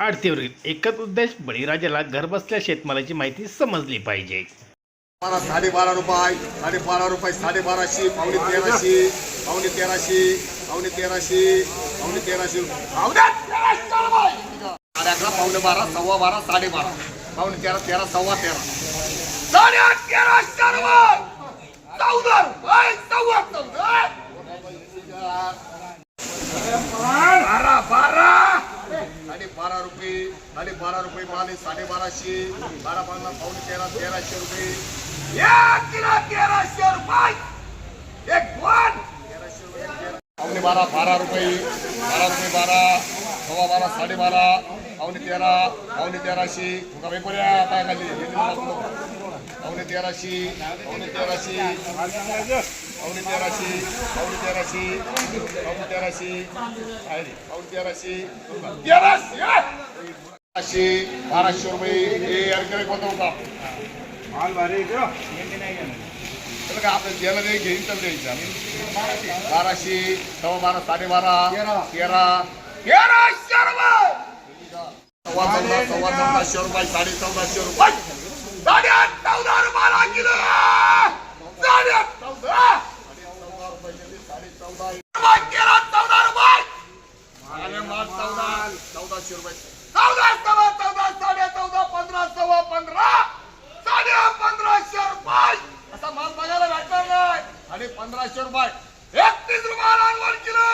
आडतीवरील एकच उद्देश बळीराजाला घरबसल्या शेतमालाची माहिती समजली पाहिजे. बारा साडेबारा रुपये साडेबारा रुपये साडेबाराशे पावणे तेराशे पावणे तेराशे पावणे तेराशे पावणे तेराशे पावणे साडे अकरा पावणे बारा सव्वा बारा साडेबारा. पावणे तेरा तेरा सव्वा तेरा. साडे अकरा तेराशे रुपये चौदा रुपये सव्वा चौदा बारा बारा साडे बारा रुपये साडे बारा रुपये माले साडे बाराशे बारा बारा पावणे तेरा तेराशे रुपये. एक किलो तेराशे रुपये. एक तेराशे रुपये पावणे बारा बारा रुपये. बारा रुपये बारा. सव्वा बारा साडेबारा. पावणे तेरा पावणे तेराशे. तुका वेगवेगळ्या पाय खाली. हे पावणे तेराशे पावणे तेराशे. पावणे तेराशे पावणे तेराशे. पावणे तेराशे. आहे पावणे तेराशे. तेराशे बाराशे बाराशे रुपये हे अडकडे होता? त्याला काय आपलं ज्याला दे घेईन तर द्यायचा. बाराशे. सव्वा बारा साडेबारा तेरा. तेराशे रुपये सव्वा चौदा सव्वा चौदाशे रुपये साडे चौदाशे रुपये. साडे चौदा रुपयाला किलो! साडे चौदा! साडे चौदा तेरा चौदा रुपये. माल चौदाशे रुपये चौदा सव्वा चौदा साडे चौदा पंधरा सव्वा पंधरा साडे पंधराशे रुपये असा माल बघायला भेटणार नाही आणि पंधराशे रुपये. एकतीस रुपयाला किलो!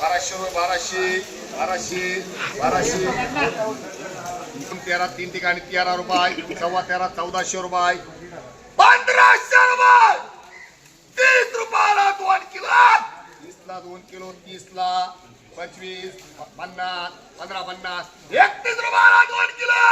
बाराशे रुपये बाराशे बाराशे बाराशे. तेरा तीन ठिकाणी तेरा रुपये सव्वा तेरा चौदाशे रुपये. पंधराशे रुपये! तीस रुपयाला दोन किलो! तीसला दोन किलो तीसला पंचवीस पन्नास पंधरा पन्नास. एकतीस रुपयाला दोन किलो!